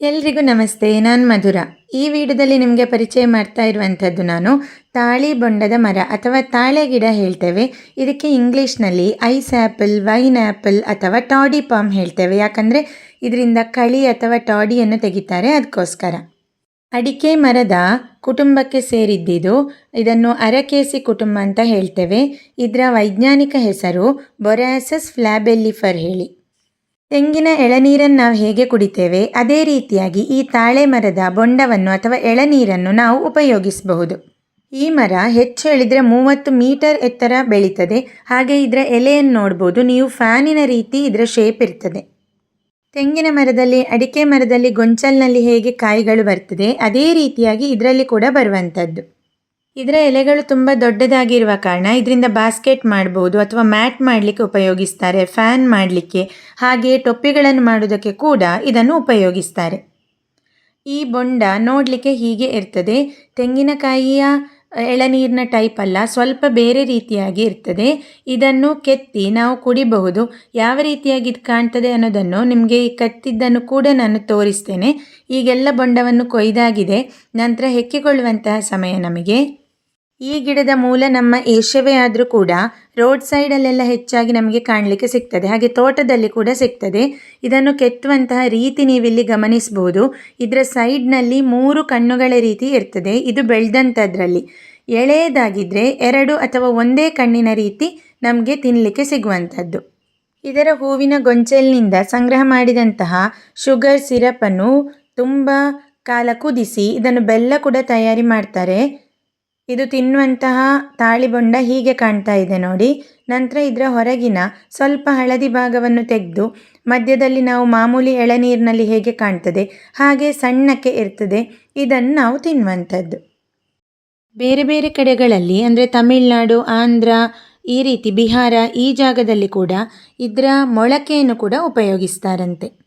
ಎಲ್ರಿಗೂ ನಮಸ್ತೆ, ನಾನು ಮಧುರ. ಈ ವಿಡಿಯೋದಲ್ಲಿ ನಿಮಗೆ ಪರಿಚಯ ಮಾಡ್ತಾ ಇರುವಂಥದ್ದು ನಾನು ತಾಳಿ ಬೊಂಡದ ಮರ ಅಥವಾ ತಾಳೆ ಗಿಡ ಹೇಳ್ತೇವೆ. ಇದಕ್ಕೆ ಇಂಗ್ಲೀಷ್ನಲ್ಲಿ ಐಸ್ ಆ್ಯಪಲ್, ವೈನ್ ಆ್ಯಪಲ್ ಅಥವಾ ಟಾಡಿ ಪಾಮ್ ಹೇಳ್ತೇವೆ. ಯಾಕಂದರೆ ಇದರಿಂದ ಕಳಿ ಅಥವಾ ಟಾಡಿಯನ್ನು ತೆಗಿತಾರೆ ಅದಕ್ಕೋಸ್ಕರ. ಅಡಿಕೆ ಮರದ ಕುಟುಂಬಕ್ಕೆ ಸೇರಿದ್ದಿದು, ಇದನ್ನು ಅರಕೇಸಿ ಕುಟುಂಬ ಅಂತ ಹೇಳ್ತೇವೆ. ಇದರ ವೈಜ್ಞಾನಿಕ ಹೆಸರು ಬೊರಾಸಸ್ ಫ್ಲ್ಯಾಬೆಲ್ಲಿಫರ್ ಹೇಳಿ. ತೆಂಗಿನ ಎಳನೀರನ್ನು ನಾವು ಹೇಗೆ ಕುಡಿತೇವೆ, ಅದೇ ರೀತಿಯಾಗಿ ಈ ತಾಳೆ ಮರದ ಬೊಂಡವನ್ನು ಅಥವಾ ಎಳನೀರನ್ನು ನಾವು ಉಪಯೋಗಿಸಬಹುದು. ಈ ಮರ ಹೆಚ್ಚು ಹೇಳಿದರೆ ಮೂವತ್ತು ಮೀಟರ್ ಎತ್ತರ ಬೆಳೀತದೆ. ಹಾಗೆ ಇದರ ಎಲೆಯನ್ನು ನೋಡ್ಬೋದು. ನೀವು ಫ್ಯಾನಿನ ರೀತಿ ಇದರ ಶೇಪ್ ಇರ್ತದೆ. ತೆಂಗಿನ ಮರದಲ್ಲಿ, ಅಡಿಕೆ ಮರದಲ್ಲಿ, ಗೊಂಚಲ್ನಲ್ಲಿ ಹೇಗೆ ಕಾಯಿಗಳು ಬರ್ತದೆ, ಅದೇ ರೀತಿಯಾಗಿ ಇದರಲ್ಲಿ ಕೂಡ ಬರುವಂಥದ್ದು. ಇದರ ಎಲೆಗಳು ತುಂಬ ದೊಡ್ಡದಾಗಿರುವ ಕಾರಣ ಇದರಿಂದ ಬಾಸ್ಕೆಟ್ ಮಾಡ್ಬೋದು ಅಥವಾ ಮ್ಯಾಟ್ ಮಾಡಲಿಕ್ಕೆ ಉಪಯೋಗಿಸ್ತಾರೆ ಫ್ಯಾನ್ ಮಾಡಲಿಕ್ಕೆ. ಹಾಗೆ ಟೊಪ್ಪಿಗಳನ್ನು ಮಾಡೋದಕ್ಕೆ ಕೂಡ ಇದನ್ನು ಉಪಯೋಗಿಸ್ತಾರೆ. ಈ ಬೊಂಡ ನೋಡಲಿಕ್ಕೆ ಹೀಗೆ ಇರ್ತದೆ. ತೆಂಗಿನಕಾಯಿಯ ಎಳನೀರಿನ ಟೈಪ್ ಅಲ್ಲ, ಸ್ವಲ್ಪ ಬೇರೆ ರೀತಿಯಾಗಿ ಇರ್ತದೆ. ಇದನ್ನು ಕೆತ್ತಿ ನಾವು ಕುಡಿಬಹುದು. ಯಾವ ರೀತಿಯಾಗಿ ಇದು ಕಾಣ್ತದೆ ಅನ್ನೋದನ್ನು ನಿಮಗೆ ಈ ಕತ್ತಿದ್ದನ್ನು ಕೂಡ ನಾನು ತೋರಿಸ್ತೇನೆ. ಈಗೆಲ್ಲ ಬೊಂಡವನ್ನು ಕೊಯ್ದಾಗಿದೆ. ನಂತರ ಹೆಕ್ಕಿಕೊಳ್ಳುವಂತಹ ಸಮಯ ನಮಗೆ. ಈ ಗಿಡದ ಮೂಲ ನಮ್ಮ ಏಷ್ಯವೇ ಆದರೂ ಕೂಡ ರೋಡ್ ಸೈಡಲ್ಲೆಲ್ಲ ಹೆಚ್ಚಾಗಿ ನಮಗೆ ಕಾಣಲಿಕ್ಕೆ ಸಿಗ್ತದೆ. ಹಾಗೆ ತೋಟದಲ್ಲಿ ಕೂಡ ಸಿಗ್ತದೆ. ಇದನ್ನು ಕೆತ್ತುವಂತಹ ರೀತಿ ನೀವಿಲ್ಲಿ ಗಮನಿಸ್ಬೋದು. ಇದರ ಸೈಡ್ನಲ್ಲಿ ಮೂರು ಕಣ್ಣುಗಳ ರೀತಿ ಇರ್ತದೆ. ಇದು ಬೆಳೆದಂಥದ್ರಲ್ಲಿ ಎಳೆಯದಾಗಿದ್ದರೆ ಎರಡು ಅಥವಾ ಒಂದೇ ಕಣ್ಣಿನ ರೀತಿ ನಮಗೆ ತಿನ್ನಲಿಕ್ಕೆ ಸಿಗುವಂಥದ್ದು ಇದರ ಹೂವಿನ ಗೊಂಚಲಿನಿಂದ ಸಂಗ್ರಹ ಮಾಡಿದಂತಹ ಶುಗರ್ ಸಿರಪನ್ನು ತುಂಬ ಕಾಲ ಕುದಿಸಿ ಇದನ್ನು ಬೆಲ್ಲ ಕೂಡ ತಯಾರಿ ಮಾಡ್ತಾರೆ. ಇದು ತಿನ್ನುವಂತಹ ತಾಳಿಬೊಂಡ ಹೀಗೆ ಕಾಣ್ತಾ ಇದೆ ನೋಡಿ. ನಂತರ ಇದರ ಹೊರಗಿನ ಸ್ವಲ್ಪ ಹಳದಿ ಭಾಗವನ್ನು ತೆಗೆದು, ಮಧ್ಯದಲ್ಲಿ ನಾವು ಮಾಮೂಲಿ ಎಳನೀರಿನಲ್ಲಿ ಹೇಗೆ ಕಾಣ್ತದೆ, ಹಾಗೆ ಸಣ್ಣಕ್ಕೆ ಇರ್ತದೆ, ಇದನ್ನು ನಾವು ತಿನ್ನುವಂಥದ್ದು. ಬೇರೆ ಬೇರೆ ಕಡೆಗಳಲ್ಲಿ, ಅಂದರೆ ತಮಿಳುನಾಡು, ಆಂಧ್ರ, ಈ ರೀತಿ ಬಿಹಾರ ಈ ಜಾಗದಲ್ಲಿ ಕೂಡ ಇದರ ಮೊಳಕೆಯನ್ನು ಕೂಡ ಉಪಯೋಗಿಸ್ತಾರಂತೆ.